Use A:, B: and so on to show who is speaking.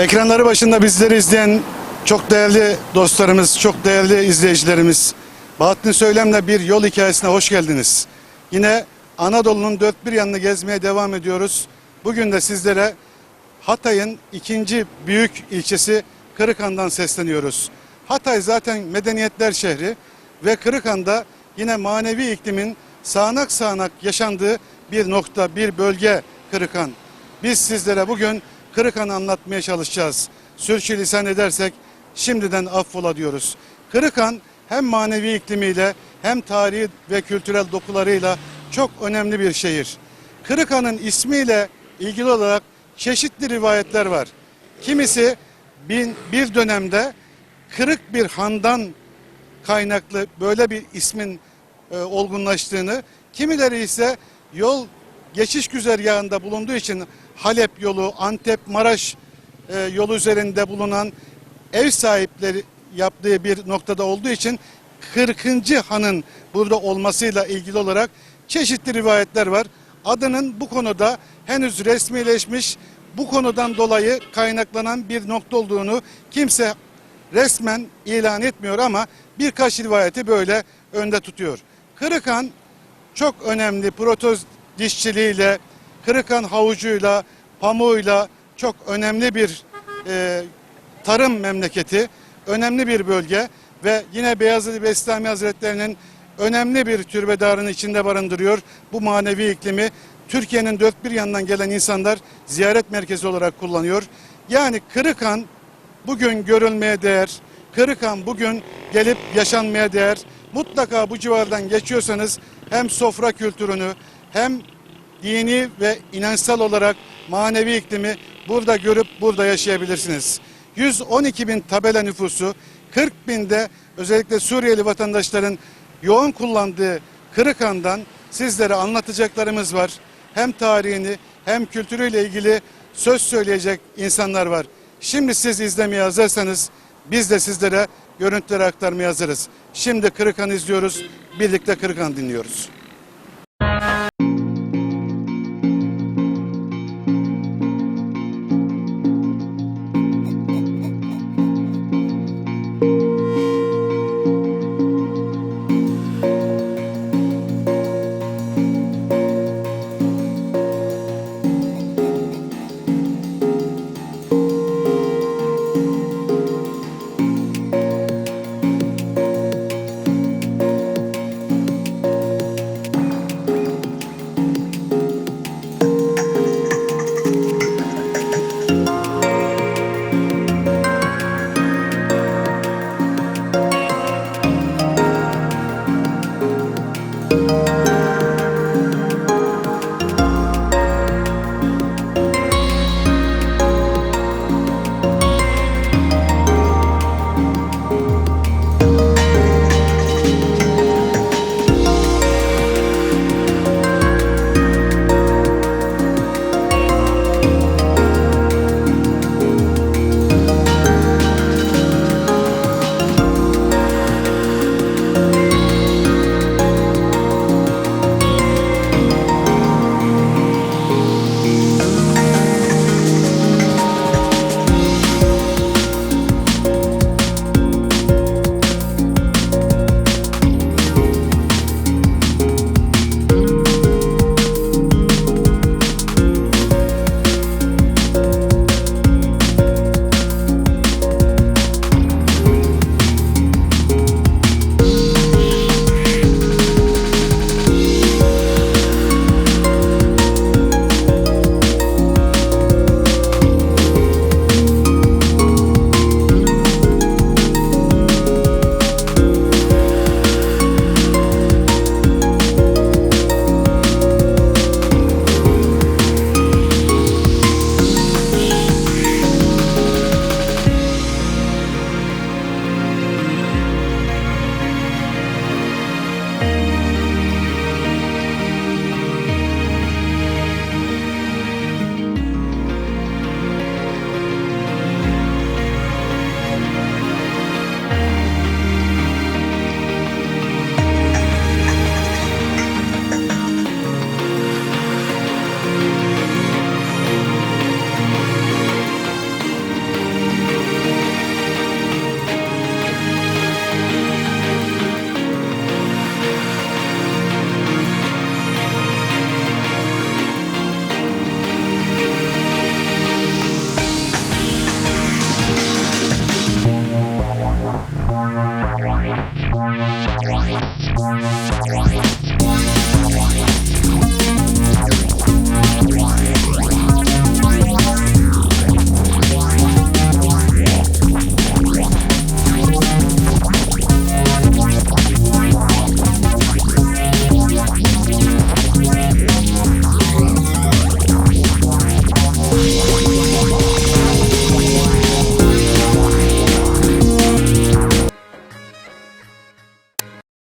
A: Ekranları başında bizleri izleyen çok değerli dostlarımız, çok değerli izleyicilerimiz. Bahattin Söylem'le bir yol hikayesine hoş geldiniz. Yine Anadolu'nun dört bir yanını gezmeye devam ediyoruz. Bugün de sizlere Hatay'ın ikinci büyük ilçesi Kırıkhan'dan sesleniyoruz. Hatay zaten medeniyetler şehri ve Kırıkhan'da yine manevi iklimin sağanak sağanak yaşandığı bir nokta, bir bölge Kırıkhan. Biz sizlere bugün Kırıkhan'ı anlatmaya çalışacağız. Sürçülisan edersek şimdiden affola diyoruz. Kırıkhan hem manevi iklimiyle hem tarihi ve kültürel dokularıyla çok önemli bir şehir. Kırıkhan'ın ismiyle ilgili olarak çeşitli rivayetler var. Kimisi bin, bir dönemde kırık bir handan kaynaklı böyle bir ismin e, olgunlaştığını, kimileri ise yol geçiş güzergahında bulunduğu için Halep yolu, Antep, Maraş e, yolu üzerinde bulunan ev sahipleri yaptığı bir noktada olduğu için 40. hanın burada olmasıyla ilgili olarak çeşitli rivayetler var. Adının bu konuda henüz resmileşmiş bu konudan dolayı kaynaklanan bir nokta olduğunu kimse resmen ilan etmiyor ama birkaç rivayeti böyle önde tutuyor. Kırıkhan çok önemli protoz dişçiliğiyle, Kırıkhan havucuyla, pamuğuyla çok önemli bir e, tarım memleketi, önemli bir bölge ve yine Beyazıt Bestami Hazretleri'nin önemli bir türbedarını içinde barındırıyor. Bu manevi iklimi Türkiye'nin dört bir yanından gelen insanlar ziyaret merkezi olarak kullanıyor. Yani Kırıkhan bugün görülmeye değer. Kırıkhan bugün gelip yaşanmaya değer. Mutlaka bu civardan geçiyorsanız hem sofra kültürünü hem dini ve inançsal olarak manevi iklimi burada görüp burada yaşayabilirsiniz. 112 bin tabela nüfusu, 40 binde özellikle Suriyeli vatandaşların yoğun kullandığı Kırıkhan'dan sizlere anlatacaklarımız var. Hem tarihini hem kültürüyle ilgili söz söyleyecek insanlar var. Şimdi siz izlemeye hazırsanız biz de sizlere görüntüleri aktarmaya hazırız. Şimdi Kırıkhan izliyoruz, birlikte Kırıkhan dinliyoruz. Thank